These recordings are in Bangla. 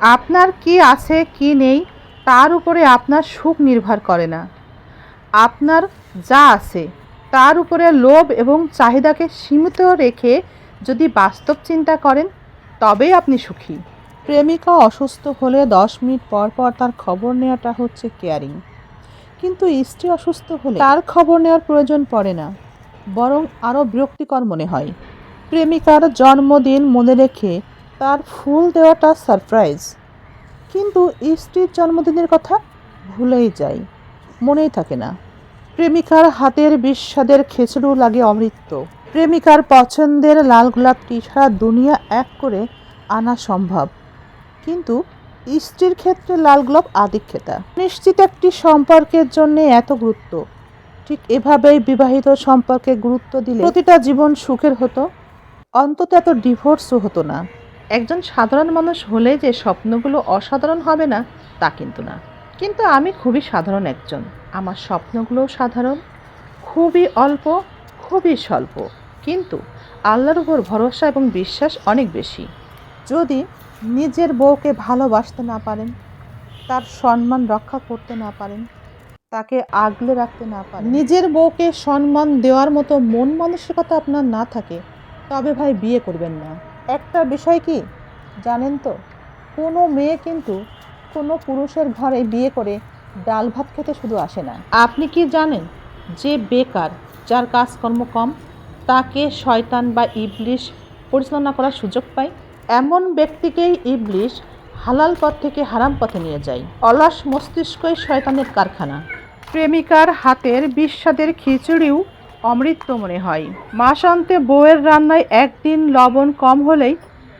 আপনার কি আছে, কি নেই, তার উপরে আপনার সুখ নির্ভর করে না। আপনার যা আছে, তার উপরে লোভ এবং চাহিদাকে সীমিত রেখে যদি বাস্তব চিন্তা করেন, তবেই আপনি সুখী। প্রেমিকা অসুস্থ হলে দশ মিনিট পর পর তার খবর নেওয়াটা হচ্ছে কেয়ারিং। কিন্তু স্ত্রী অসুস্থ হলে তার খবর নেওয়ার প্রয়োজন পড়ে না, বরং আরও বিরক্তিকর মনে হয়। প্রেমিকার জন্মদিন মনে রেখে তার ফুল দেওয়াটা সারপ্রাইজ। কিন্তু স্ত্রীর জন্মদিনের কথা ভুলেই যায় মনেই থাকে না। প্রেমিকার হাতের বিস্বাদের খেচড়ু লাগে অমৃত প্রেমিকার পছন্দের লাল গোলাপটি সারা দুনিয়া এক করে আনা সম্ভব। কিন্তু স্ত্রীর ক্ষেত্রে লাল গোলাপ আধিক্যতা। নিশ্চিত একটি সম্পর্কের জন্য এত গুরুত্ব। ঠিক এভাবেই বিবাহিত সম্পর্কে গুরুত্ব দিলে প্রতিটা জীবন সুখের হতো। অন্তত এত ডিভোর্সও হতো না। একজন সাধারণ মানুষ হলে যে স্বপ্নগুলো অসাধারণ হবে না, তা কিন্তু না। কিন্তু আমি খুবই সাধারণ একজন। আমার স্বপ্নগুলোও সাধারণ। খুবই অল্প, খুবই স্বল্প। কিন্তু আল্লাহর উপর ভরসা এবং বিশ্বাস অনেক বেশি। যদি নিজের বউকে ভালোবাসতে না পারেন, তার সম্মান রক্ষা করতে না পারেন, তাকে আগলে রাখতে না পারেন, নিজের বউকে সম্মান দেওয়ার মতো মন মানসিকতা আপনার না থাকে, তবে ভাই বিয়ে করবেন না। একটা বিষয় কি? জানেন তো, কোনো মেয়ে কিন্তু কোনো পুরুষের ঘরে বিয়ে করে ডাল ভাত খেতে শুধু আসে না। আপনি কি জানেন যে বেকার, যার কাজকর্ম কম, তাকে শয়তান বা ইবলিশ পরিচালনা করার সুযোগ পায়? এমন ব্যক্তিকেই ইবলিশ হালাল পথ থেকে হারাম পথে নিয়ে যায়। অলস মস্তিষ্কই শয়তানের কারখানা। প্রেমিকার হাতের বিস্বাদের খিচুড়িও অমৃত মনে হয়। মাসান্তে বউয়ের রান্নায় একদিন লবণ কম হলেই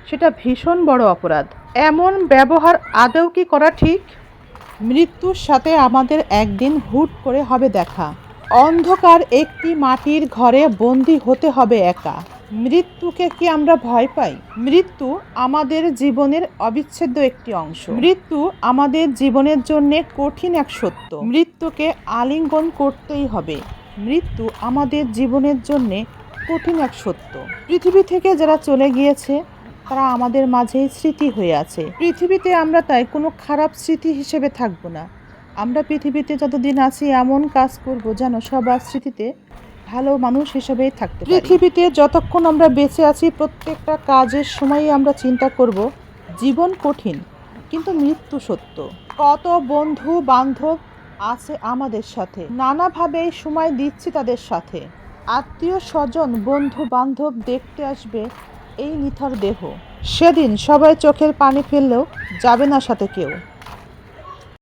সেটা ভীষণ বড় অপরাধ। এমন ব্যবহার আদৌ কি করা ঠিক? মৃত্যুর সাথে আমাদের একদিন হুট করে হবে দেখা। অন্ধকার একটি মাটির ঘরে বন্দি হতে হবে একা। মৃত্যুকে কি আমরা ভয় পাই? মৃত্যু আমাদের জীবনের অবিচ্ছেদ্য একটি অংশ। মৃত্যু আমাদের জীবনের জন্য কঠিন এক সত্য। মৃত্যুকে আলিঙ্গন করতেই হবে। মৃত্যু আমাদের জীবনের জন্য কঠিন এক সত্য। পৃথিবী থেকে যারা চলে গিয়েছে, তারা আমাদের মাঝেই স্মৃতি হয়ে আছে। পৃথিবীতে আমরা তাই কোনো খারাপ স্মৃতি হিসেবে থাকব না। আমরা পৃথিবীতে যতদিন আছি এমন কাজ করব যেন সবার স্মৃতিতে ভালো মানুষ হিসেবেই থাকতে পৃথিবীতে যতক্ষণ আমরা বেঁচে আছি, প্রত্যেকটা কাজের সময়ই আমরা চিন্তা করব, জীবন কঠিন, কিন্তু মৃত্যু সত্য। কত বন্ধু বান্ধব আছে আমাদের সাথে। নানাভাবে সময় দিচ্ছি তাদের সাথে। আত্মীয় স্বজন বন্ধু বান্ধব দেখতে আসবে এই নিথর দেহ। সেদিন সবাই চোখের পানি ফেললেও যাবে না সাথে কেউ।